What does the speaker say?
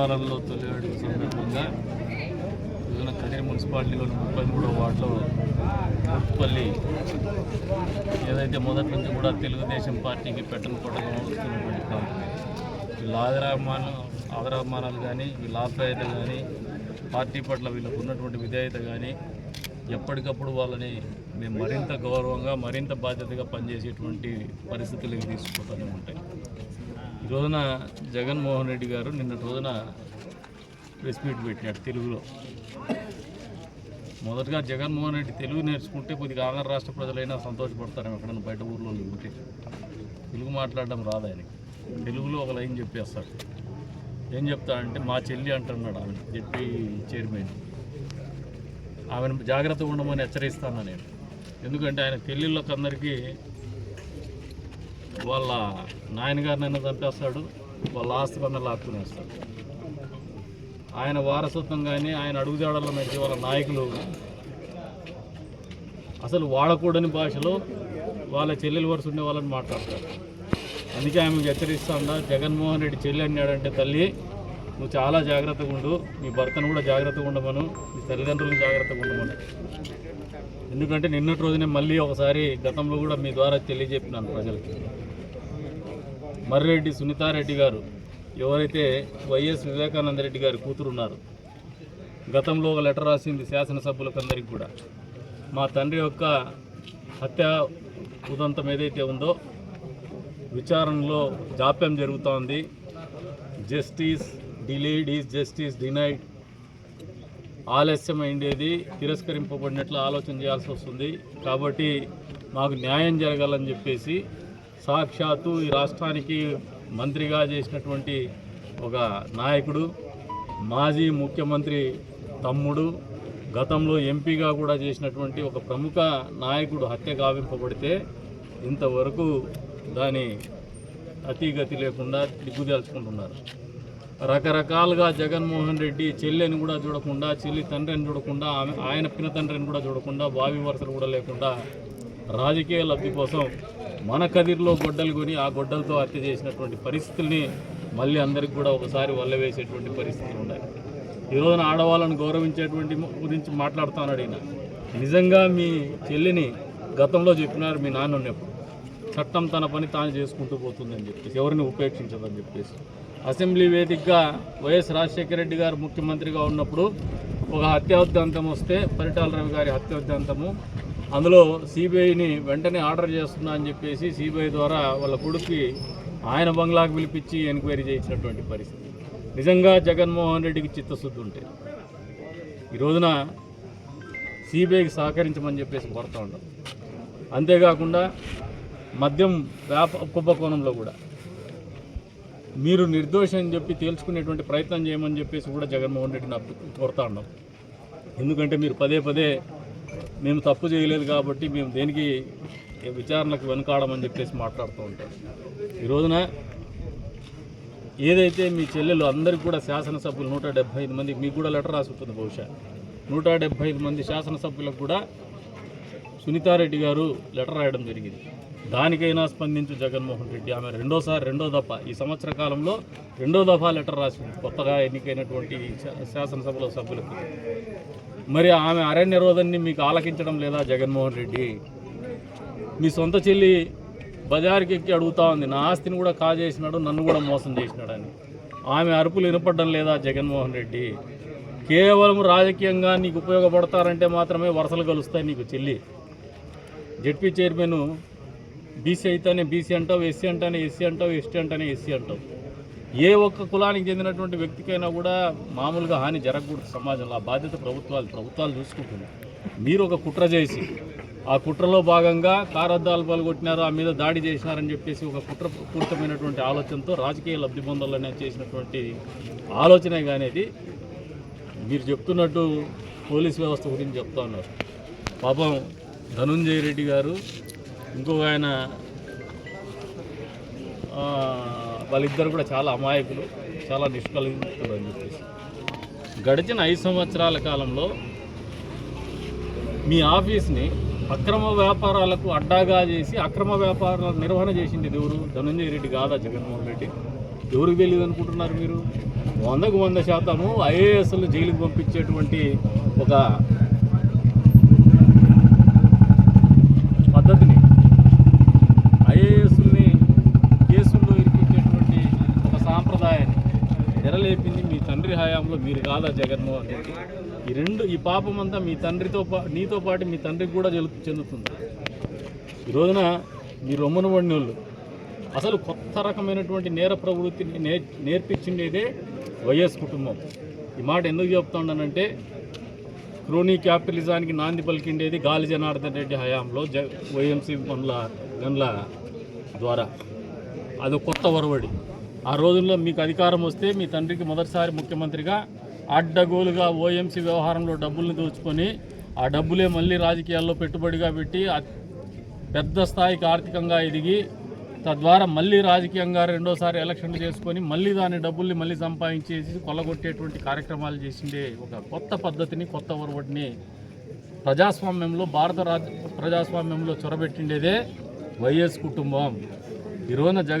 వ్యాపారంలో తొలి అడుగు సందర్భంగా ఈరోజున కదిరి మున్సిపాలిటీలోని ముప్పై మూడో వార్డులో ముప్పల్లి ఏదైతే మొదటి నుంచి కూడా తెలుగుదేశం పార్టీకి పెట్టను కొట్టగా వస్తున్నటువంటి ప్రాంతం వీళ్ళ ఆదరాభిమానం ఆదరాభిమానాలు కానీ వీళ్ళ ఆప్యాయత కానీ పార్టీ పట్ల వీళ్ళకు ఉన్నటువంటి విధేయత కానీ ఎప్పటికప్పుడు వాళ్ళని మేము మరింత గౌరవంగా మరింత బాధ్యతగా పనిచేసేటువంటి పరిస్థితులకి తీసుకుపోతూనే ఉంటాయి. రోజున జగన్మోహన్ రెడ్డి గారు నిన్నటి రోజున ప్రెస్ మీట్ పెట్టినాడు తెలుగులో. మొదటగా జగన్మోహన్ రెడ్డి తెలుగు నేర్చుకుంటే కొద్దిగా ఆంధ్ర రాష్ట్ర ప్రజలైనా సంతోషపడతారు ఎక్కడైనా బయట ఊర్లో ఉంటే. తెలుగు మాట్లాడడం రాదు ఆయనకి. తెలుగులో ఒక లైన్ చెప్పేస్తాడు. ఏం చెప్తాడంటే మా చెల్లి అంటున్నాడు ఆమె చెప్పి చైర్మన్. ఆమెను జాగ్రత్తగా ఉండమని హెచ్చరిస్తాను నేను. ఎందుకంటే ఆయన పెళ్ళిళ్ళకి అందరికీ వాళ్ళ నాయనగారినైనా చంపేస్తాడు వాళ్ళ ఆస్తులన్నా లాక్కునేస్తాడు. ఆయన వారసత్వం కానీ ఆయన అడుగుజాడల్లో నడిచే వాళ్ళ నాయకులు అసలు వాడకూడని భాషలో వాళ్ళ చెల్లెలు వరుస ఉండే వాళ్ళని మాట్లాడతారు. అందుకే ఆమె హెచ్చరిస్తాడా జగన్మోహన్ రెడ్డి చెల్లి అన్నాడంటే తల్లి నువ్వు చాలా జాగ్రత్తగా ఉండు మీ భర్తను కూడా జాగ్రత్తగా ఉండమను మీ తల్లిదండ్రులను జాగ్రత్తగా ఉండమను. ఎందుకంటే నిన్నటి రోజునే మళ్ళీ ఒకసారి గతంలో కూడా మీ ద్వారా తెలియజెప్పినాను ప్రజలకి. మర్రెడ్డి సునీతారెడ్డి గారు ఎవరైతే వైఎస్ వివేకానంద రెడ్డి గారి కూతురు ఉన్నారు గతంలో ఒక లెటర్ రాసింది శాసనసభ్యులకందరికి కూడా. మా తండ్రి యొక్క హత్య ఉదంతం ఏదైతే ఉందో విచారణలో జాప్యం జరుగుతోంది. Justice delayed is justice denied. ఆలస్యమైండేది తిరస్కరింపబడినట్లు ఆలోచన చేయాల్సి వస్తుంది. కాబట్టి మాకు న్యాయం జరగాలని చెప్పేసి సాక్షాత్తు ఈ రాష్ట్రానికి మంత్రిగా చేసినటువంటి ఒక నాయకుడు మాజీ ముఖ్యమంత్రి తమ్ముడు గతంలో ఎంపీగా కూడా చేసినటువంటి ఒక ప్రముఖ నాయకుడు హత్య గావింపబడితే ఇంతవరకు దాని అతిగతి లేకుండా దిగ్గుదేల్చుకుంటున్నారు. రకరకాలుగా జగన్మోహన్ రెడ్డి చెల్లెని కూడా చూడకుండా చెల్లి తండ్రిని చూడకుండా ఆమె ఆయన పిన తండ్రిని కూడా చూడకుండా బావి వరుసలు కూడా లేకుండా రాజకీయ లబ్ధి కోసం మన కదిరిలో గొడ్డలు కొని ఆ గొడ్డలతో హత్య చేసినటువంటి పరిస్థితుల్ని మళ్ళీ అందరికి కూడా ఒకసారి వల్లవేసేటువంటి పరిస్థితులు ఉన్నాయి ఈ రోజున ఆడవాళ్ళను గౌరవించేటువంటి గురించి మాట్లాడుతున్నాడు ఈయన. నిజంగా మీ చెల్లిని గతంలో చెప్పినారు మీ నాన్న ఉన్నప్పుడు. చట్టం తన పని తాను చేసుకుంటూ పోతుందని చెప్పేసి ఎవరిని ఉపేక్షించదని చెప్పేసి. అసెంబ్లీ వేదికగా వైఎస్ రాజశేఖర రెడ్డి గారు ముఖ్యమంత్రిగా ఉన్నప్పుడు ఒక హత్యోద్యంతం వస్తే పరిటాల రవి గారి హత్యోద్యంతము అందులో సిబిఐని వెంటనే ఆర్డర్ చేస్తున్నా అని చెప్పేసి సిబిఐ ద్వారా వాళ్ళ కొడుక్కి ఆయన బంగ్లాకు పిలిపించి ఎంక్వైరీ చేయించినటువంటి పరిస్థితి. నిజంగా జగన్మోహన్ రెడ్డికి చిత్తశుద్ధి ఉంటే ఈ రోజున సిబిఐకి సహకరించమని చెప్పేసి కోరుతా ఉంటాం అంతేకాకుండా మద్యం వ్యాప కుంభకోణంలో కూడా మీరు నిర్దోషి అని చెప్పి తేల్చుకునేటువంటి ప్రయత్నం చేయమని చెప్పేసి కూడా జగన్మోహన్ రెడ్డిని అప్పు కోరుతా ఉన్నాం ఎందుకంటే మీరు పదే పదే మేము తప్పు చేయలేదు కాబట్టి మేము దేనికి విచారణకు వెనుకాడమని చెప్పేసి మాట్లాడుతూ ఉంటాం. ఈ రోజున ఏదైతే మీ చెల్లెలు అందరికీ కూడా శాసనసభ్యులు నూట డెబ్బై ఐదు మందికి మీకు కూడా లెటర్ రాసి ఉంటుంది బహుశా. నూట డెబ్బై ఐదు మంది శాసనసభ్యులకు కూడా సునీతారెడ్డి గారు లెటర్ రాయడం జరిగింది. దానికైనా స్పందించు జగన్మోహన్ రెడ్డి. ఆమె రెండోసారి రెండో దఫా ఈ సంవత్సర కాలంలో రెండో దఫా లెటర్ రాసింది కొత్తగా ఎన్నికైనటువంటి శాసనసభలో సభ్యులకు. మరి ఆమె అరణ్య రోధాన్ని మీకు ఆలకించడం లేదా జగన్మోహన్ రెడ్డి? మీ సొంత చెల్లి బజార్కి ఎక్కి అడుగుతా ఉంది. నా ఆస్తిని కూడా కాజేసినాడు నన్ను కూడా మోసం చేసినాడని. ఆమె అరుపులు వినపడడం లేదా జగన్మోహన్ రెడ్డి? కేవలం రాజకీయంగా నీకు ఉపయోగపడతారంటే మాత్రమే వరుసలు కలుస్తాయి నీకు చెల్లి. జెడ్పీ చైర్మన్ బీసీ అయితేనే బీసీ అంటావు ఎస్సీ అంటానే ఎస్సీ అంటావు ఎస్టీ అంటేనే ఎస్సీ అంటావు. ఏ ఒక్క కులానికి చెందినటువంటి వ్యక్తికైనా కూడా మామూలుగా హాని జరగకూడదు సమాజంలో. ఆ బాధ్యత ప్రభుత్వాలు ప్రభుత్వాలు చూసుకుంటుంది మీరు ఒక కుట్ర చేసి ఆ కుట్రలో భాగంగా కారద్దాలు పాల్గొట్టినారు ఆ మీద దాడి చేసినారని చెప్పేసి ఒక కుట్ర పూర్తమైనటువంటి ఆలోచనతో రాజకీయ లబ్ధి పొందాలని చేసినటువంటి ఆలోచనే కానీ మీరు చెప్తున్నట్టు పోలీస్ వ్యవస్థ గురించి చెప్తా ఉన్నారు. పాపం ధనుంజయ రెడ్డి గారు ఇంకొక ఆయన వాళ్ళిద్దరు కూడా చాలా అమాయకులు చాలా నిష్కలించులు అని చెప్పేసి. గడిచిన ఐదు సంవత్సరాల కాలంలో మీ ఆఫీస్ని అక్రమ వ్యాపారాలకు అడ్డాగా చేసి అక్రమ వ్యాపారాల నిర్వహణ చేసింది ఎవరు? ధనంజయ రెడ్డి కాదా జగన్మోహన్ రెడ్డి? ఎవరికి తెలియదు అనుకుంటున్నారు మీరు? వందకు వంద శాతము ఐఏఎస్లు జైలుకు పంపించేటువంటి ఒక పద్ధతిని సాంప్రదాయాన్ని ఎరలేపింది మీ తండ్రి హయాంలో మీరు కాదా జగన్మోహన్ రెడ్డి? ఈ రెండు ఈ పాపం అంతా మీ తండ్రితో పా నీతో పాటు మీ తండ్రికి కూడా జలు చెందుతుంది. ఈ రోజున మీ రొమ్మను వడినోళ్ళు అసలు కొత్త రకమైనటువంటి నేర ప్రవృత్తిని నే నేర్పించిండేదే వైఎస్ కుటుంబం. ఈ మాట ఎందుకు చెప్తున్నానంటే క్రోనీ క్యాపిటలిజానికి నాంది పలికిండేది గాలి జనార్దన్ రెడ్డి హయాంలో జ వైఎంసీ పనుల గన్ల ద్వారా. అది కొత్త ఒరవడి ఆ రోజుల్లో మీకు అధికారం వస్తే మీ తండ్రికి మొదటిసారి ముఖ్యమంత్రిగా అడ్డగోలుగా ఓఎంసీ వ్యవహారంలో డబ్బుల్ని దోచుకొని ఆ డబ్బులే మళ్ళీ రాజకీయాల్లో పెట్టుబడిగా పెట్టి పెద్ద స్థాయికి ఆర్థికంగా ఎదిగి తద్వారా మళ్ళీ రాజకీయంగా రెండోసారి ఎలక్షన్లు చేసుకొని మళ్ళీ దాని డబ్బుల్ని మళ్ళీ సంపాదించేసి కొల్లగొట్టేటువంటి కార్యక్రమాలు చేసిండే ఒక కొత్త పద్ధతిని కొత్త ఒరవడిని ప్రజాస్వామ్యంలో భారత రాజ ప్రజాస్వామ్యంలో చొరబెట్టిండేదే వైఎస్ కుటుంబం. ఈ రోజున జగన్